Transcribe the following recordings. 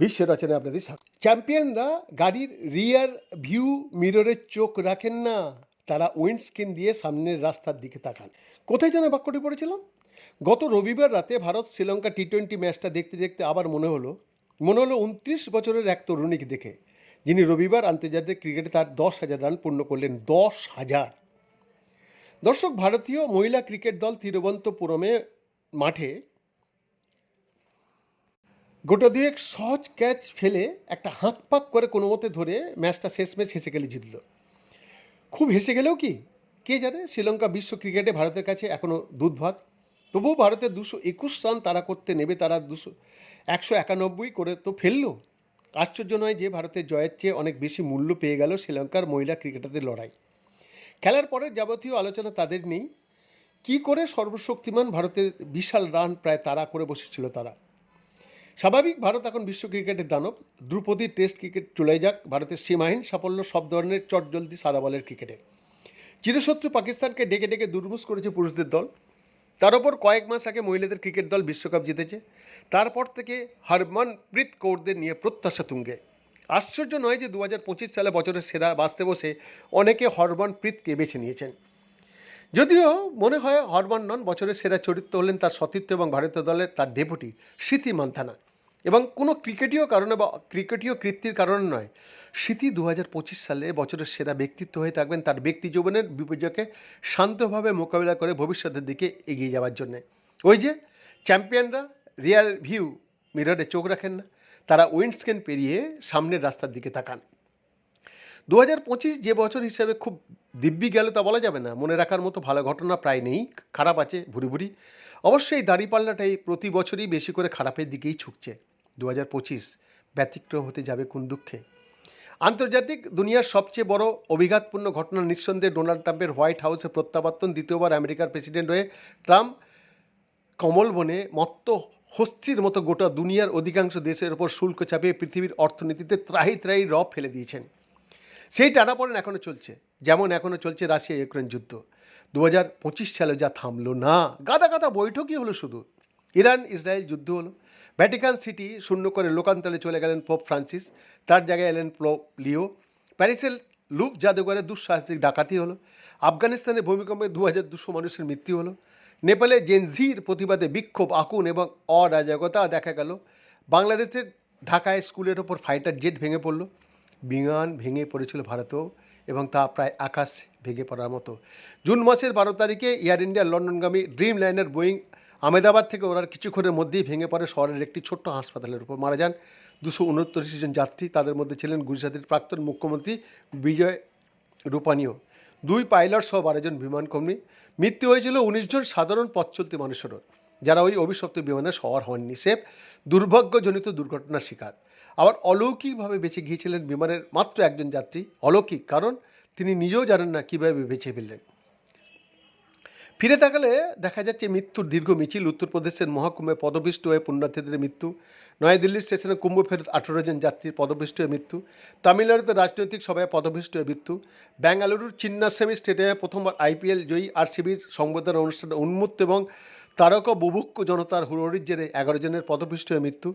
বিশ্ব রচনায় আপনাদের চ্যাম্পিয়নরা গাড়ির রিয়ার ভিউ মিররের চোখ রাখেন না, তারা উইন্ডস্ক্রিন দিয়ে সামনের রাস্তার দিকে তাকান। কোথায় যেন বাক্যটি পড়েছিলাম? গত রবিবার রাতে ভারত শ্রীলঙ্কা টি টোয়েন্টি ম্যাচটা দেখতে দেখতে আবার মনে হলো মনে হলো উনত্রিশ বছরের এক তরুণীকে দেখে, যিনি রবিবার আন্তর্জাতিক ক্রিকেটে তার দশ হাজার রান পূর্ণ করলেন, দশ হাজার। দর্শক, ভারতীয় মহিলা ক্রিকেট দল তিরুবন্তপুরমে মাঠে গোটা দুয়েক সহজ ক্যাচ ফেলে একটা হাঁক পাক করে কোনো মতে ধরে ম্যাচটা শেষ ম্যাচ হেসে গেলে জিতল। খুব হেসে গেলেও কি? কে জানে? শ্রীলঙ্কা বিশ্ব ক্রিকেটে ভারতের কাছে এখনও দুধ ভাত তবুও ভারতের দুশো একুশ রান তারা করতে নেবে, তারা দুশো একশো একানব্বই করে তো ফেলল। আশ্চর্য নয় যে ভারতের জয়ের চেয়ে অনেক বেশি মূল্য পেয়ে গেল শ্রীলঙ্কার মহিলা ক্রিকেটারদের লড়াই। খেলার পরের যাবতীয় আলোচনা তাদের নেই। কি করে সর্বশক্তিমান ভারতের বিশাল রান প্রায় তাড়া করে বসেছিল তারা। স্বাভাবিক ভারত এখন বিশ্ব ক্রিকেটের দানব। দ্রুপদী টেস্ট ক্রিকেট চলে যাক ভারতের সীমাহীন সাফল্য সব ধরনের চটজলদি সাদা বলের ক্রিকেটে। চিরশত্রু পাকিস্তানকে ডেকে ডেকে দুর্মুষ করেছে পুরুষদের দল। তার ওপর কয়েক মাস আগে মহিলাদের ক্রিকেট দল বিশ্বকাপ জিতেছে। তারপর থেকে হরমনপ্রীত কৌরদের নিয়ে প্রত্যাশা তুঙ্গে। আশ্চর্য নয় যে দু হাজার পঁচিশ সালে বছরের সেরা বাঁচতে বসে অনেকে হরমনপ্রীতকে বেছে নিয়েছেন। যদিও মনে হয় হরমন নন বছরের সেরা চরিত্র হলেন তার সতীর্থ এবং ভারতীয় দলের তার ডেপুটি স্মৃতি মান্থানা। এবং কোনো ক্রিকেটীয় কারণে বা ক্রিকেটীয় কৃত্তির কারণে নয়, স্মৃতি দু হাজার পঁচিশ সালে বছরের সেরা ব্যক্তিত্ব হয়ে থাকবেন তার ব্যক্তি জীবনের বিপর্যয়কে শান্তভাবে মোকাবিলা করে ভবিষ্যতের দিকে এগিয়ে যাওয়ার জন্যে। ওই যে চ্যাম্পিয়নরা রিয়ার ভিউ মিররে চোখ রাখেন না তারা উইন্ডস্ক্রিন পেরিয়ে সামনের রাস্তার দিকে তাকান। দু হাজার পঁচিশ যে বছর হিসেবে খুব দিব্যি গেল তা বলা যাবে না। মনে রাখার মতো ভালো ঘটনা প্রায় নেই। খারাপ আছে ভুরি ভুরি। অবশ্যই দাঁড়িপাল্লাটাই প্রতি বছরই বেশি করে খারাপের দিকেই ছুকছে দু হাজার পঁচিশ ব্যতিক্রম হতে যাবে কোন দুঃখে? আন্তর্জাতিক দুনিয়ার সবচেয়ে বড় অভিঘাতপূর্ণ ঘটনা নিঃসন্দেহে ডোনাল্ড ট্রাম্পের হোয়াইট হাউসে প্রত্যাবর্তন, দ্বিতীয়বার আমেরিকার প্রেসিডেন্ট হয়ে ট্রাম্প কমল বনে মত্ত হস্তির মতো গোটা দুনিয়ার অধিকাংশ দেশের ওপর শুল্ক চাপিয়ে পৃথিবীর অর্থনীতিতে ত্রাহি ত্রাহি রব ফেলে দিয়েছেন। সেই টানাপড়েন এখনও চলছে, যেমন এখনও চলছে রাশিয়া ইউক্রেন যুদ্ধ। দু হাজার পঁচিশ সালে যা থামলো না, গাদা গাদা বৈঠকই হলো শুধু। ইরান, ইসরায়েল যুদ্ধ হলো। ভ্যাটিকান সিটি শূন্য করে লোকান্তরে চলে গেলেন পোপ ফ্রান্সিস। তার জায়গায় এলেন পোপ লিও। প্যারিসের লুপ জাদুঘরে দুঃসাহসিক ডাকাতি হলো। আফগানিস্তানে ভূমিকম্পে দু হাজার দুশো মানুষের মৃত্যু হলো। নেপালে জেনজির প্রতিবাদে বিক্ষোভ, আকুন এবং অরাজকতা দেখা গেল। বাংলাদেশের ঢাকায় স্কুলের ওপর ফাইটার জেট ভেঙে পড়ল। বিমান ভেঙে পড়েছিল ভারতেও এবং তা প্রায় আকাশ ভেঙে পড়ার মতো। জুন মাসের বারো তারিখে এয়ার ইন্ডিয়া লন্ডনগামী ড্রিম লাইনের বোয়িং আহমেদাবাদ থেকে ওরা কিছুক্ষণের মধ্যেই ভেঙে পড়ে শহরের একটি ছোট্ট হাসপাতালের উপর মারা যান। দুশো উনত্রিশ জন যাত্রী, তাদের মধ্যে ছিলেন গুজরাটের প্রাক্তন মুখ্যমন্ত্রী বিজয় রূপানীয় দুই পাইলট সহ বারোজন বিমানকর্মী মৃত্যু হয়েছিল উনিশজন সাধারণ পথচলতি মানুষেরও। যারা ওই অভিশপ্ত বিমানে সওয়ার হননি। সেফ দুর্ভাগ্যজনিত দুর্ঘটনার শিকার। আবার অলৌকিকভাবে বেঁচে গিয়েছিলেন বিমানের মাত্র একজন যাত্রী, অলৌকিক। কারণ তিনি নিজেও জানেন না কীভাবে বেঁচে ফেললেন ফিরে তাকালে দেখা যাচ্ছে মৃত্যুর দীর্ঘ মিছিল উত্তরপ্রদেশের মহাকুম্ভে পদপিষ্ট হয়ে পুণ্যার্থীদের মৃত্যু, নয়াদিল্লি স্টেশনে কুম্ভ ফেরত আঠেরো জন যাত্রীর পদপিষ্ট হয়ে মৃত্যু, তামিলনাড়ুতে রাজনৈতিক সভায় পদপিষ্ট হয়ে মৃত্যু বেঙ্গালুরুর চিন্নাস্বামী স্টেডিয়ামে প্রথমবার আইপিএল জয়ী আরসিবির সংবর্ধনা অনুষ্ঠানে উন্মুক্ত এবং তারকা বুভুক্ষ জনতার হুড়োড়ির জেরে এগারো জনের পদপিষ্ট হয়ে মৃত্যু।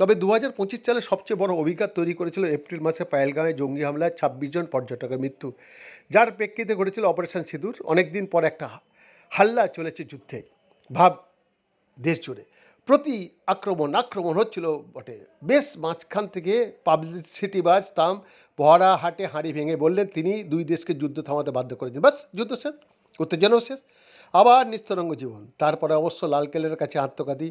তবে দু হাজার পঁচিশ সালে সবচেয়ে বড় অভিজ্ঞতা তৈরি করেছিল এপ্রিল মাসে পায়েলগাঁওয়ে জঙ্গি হামলায় ছাব্বিশ জন পর্যটকের মৃত্যু। যার প্রেক্ষিতে ঘটেছিল অপারেশন সিঁদুর, অনেকদিন পর একটা হাল্লা চলেছে যুদ্ধে। ভাব, দেশ জুড়ে। প্রতি আক্রমণ আক্রমণ হচ্ছিল বটে। বেশ মাঝখান থেকে পাবলিসিটি বাজ তাম বহরা হাটে হাঁড়ি ভেঙে বললেন, তিনি দুই দেশকে যুদ্ধ থামাতে বাধ্য করেছেন বাস, যুদ্ধ শেষ, উত্তেজনাও শেষ। আবার নিস্তরঙ্গ জীবন। তারপরে অবশ্য লালকেলের কাছে আত্মঘাতী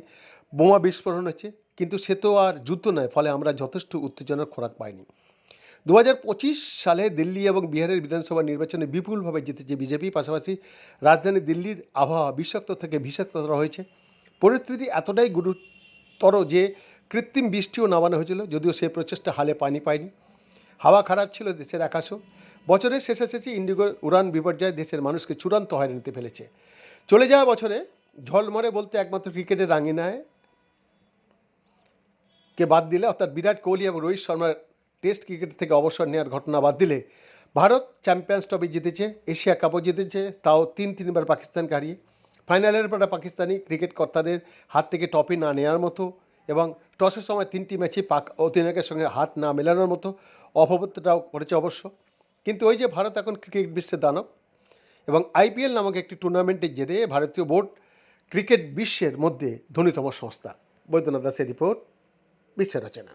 বোমা বিস্ফোরণ হচ্ছে কিন্তু সে তো আর যুদ্ধ নয়, ফলে আমরা যথেষ্ট উত্তেজনার খোরাক পাইনি। দু হাজার পঁচিশ সালে দিল্লি এবং বিহারের বিধানসভা নির্বাচনে বিপুলভাবে জিতেছে বিজেপি, পাশাপাশি রাজধানী দিল্লির আবহাওয়া বিষাক্ত থেকে বিষাক্ততর হয়েছে। পরিস্থিতি এতটাই গুরুতর যে কৃত্রিম বৃষ্টিও নামানো হয়েছিল, যদিও সেই প্রচেষ্টা হালে পানি পায়নি। হাওয়া খারাপ ছিল দেশের আকাশও। বছরের শেষে শেষে ইন্ডিগোর উড়ান বিপর্যয় দেশের মানুষকে চূড়ান্ত হয়রানিতে ফেলেছে। চলে যাওয়া বছরে ঝলমরে বলতে একমাত্র ক্রিকেটের রাঙিনায় কে বাদ দিলে অর্থাৎ বিরাট কোহলি এবং রোহিত শর্মার টেস্ট ক্রিকেট থেকে অবসর নেওয়ার ঘটনা বাদ দিলে ভারত চ্যাম্পিয়ন্স ট্রফি জিতেছে, এশিয়া কাপও জিতেছে, তাও তিন তিনবার পাকিস্তানকে হারিয়ে। ফাইনালের পরে পাকিস্তানি ক্রিকেট কর্তাদের হাত থেকে ট্রফি না নেওয়ার মতো এবং টসের সময় তিনটি ম্যাচে পাক অধিনায়কের সঙ্গে হাত না মেলানোর মতো অপবর্তটাও করেছে অবশ্য। কিন্তু ওই যে ভারত এখন ক্রিকেট বিশ্বের দানব এবং আইপিএল নামক একটি টুর্নামেন্টের জেরে ভারতীয় বোর্ড ক্রিকেট বিশ্বের মধ্যে ধনীতম সংস্থা। বৈদ্যনাথ দাসের রিপোর্ট বিশ্বের রচনা।